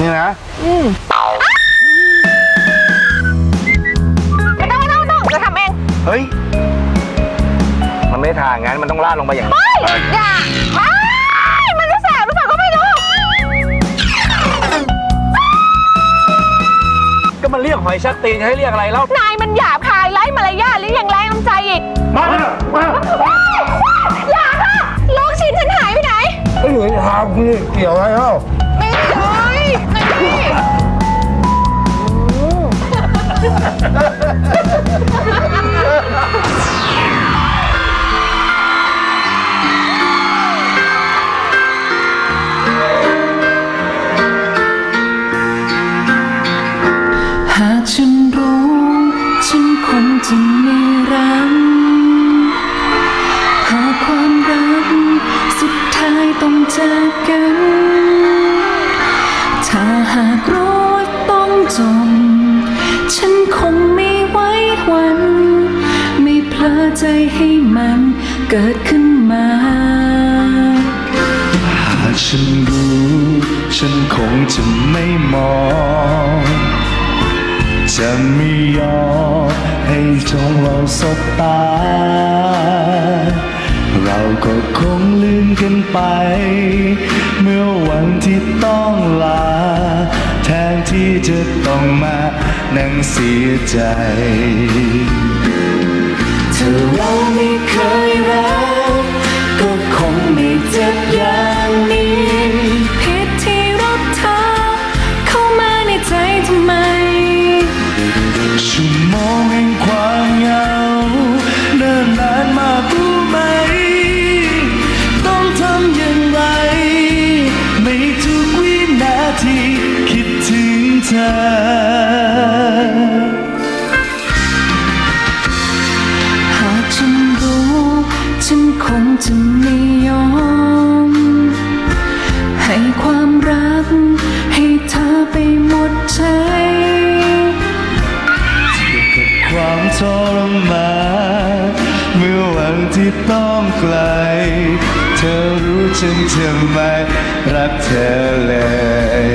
ไม่ต้องไม่ต้องไม่ต้องจะทำเองเฮ้ย มันไม่ทางงั้นมันต้องลาดลงไปอย่างนี้ เฮ้ยอย่าอ้ายมันจะแสบหรือเปล่าก็ไม่รู้ก็มันเรียกหอยชักตีนจะให้เรียกอะไรแล้วนายมันหยาบคายไร้มารยาทหรือยังแรงน้ำใจอีกมาเถอะมาอย่าค่ะลูกชิ้นฉันหายไปไหน ไอ้หอยทางนี่เกี่ยวอะไรเล่า หากฉันรู้ ฉันคงจะไม่รักหากความรัก สุดท้ายต้องจากกัน ถ้าหากรู้ ใจให้มันเกิดขึ้นมา หากฉันรู้ ฉันคงจะไม่มอง จะไม่ยอมให้จงเราสบตา เราก็คงลืมกันไป เมื่อวันที่ต้องลา แทนที่จะต้องมานั่งเสียใจ ถ้าเราไม่เคยรักก็คงไม่เจ็บอย่างนี้ผิดที่รักเธอ เข้ามาในใจทำไมชั่วโมงแห่งความเหงาเนิ่นนานมากรู้ไหม ต้องทำอย่างไร ไม่ทุกวินาทีคิดถึงเธอ งจะไม่ยอม ให้ความรัก ให้เธอไปหมดใจกับความทรมานเมื่อวันที่ต้องไกล เธอรู้ฉันจะไม่รักเธอเลย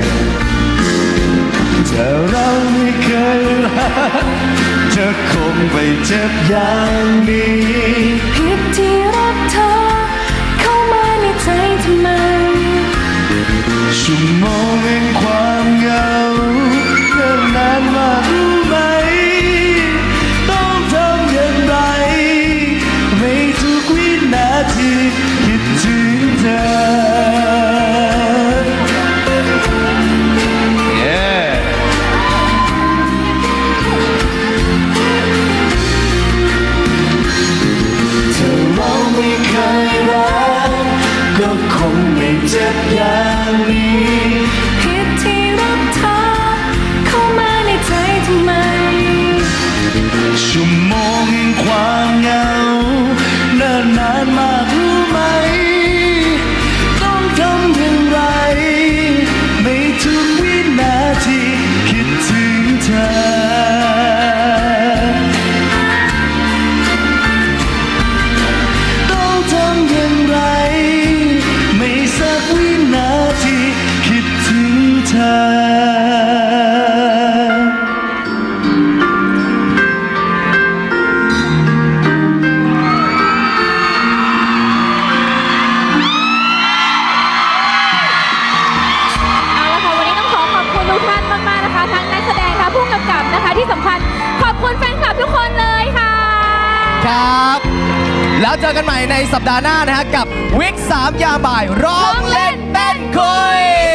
ถ้าเราไม่เคยรักเธอคงไปเจ็บอย่างนี้ ชั่วโมงแห่งความเหงาเนิ่นนานมารู้ไหม ต้องทำอย่างไรไม่ทุกวินาทีคิดถึงเธอ Yeah ถ้าเราไม่เคยรักก็คงไม่เจ็บยา ผิดที่รักเธอเข้ามาในใจทำไมชั่วโมงแห่งความเหงาเนิ่นนานมากรู้ไหม ต้องทำอย่างไร ไม่ทุกวินาทีคิดถึงเธอ ต้องทำอย่างไร ไม่สักวินา ครับ แล้วเจอกันใหม่ในสัปดาห์หน้านะฮะกับวิก3ยาบ่ายร้องเล่นเต้นคุย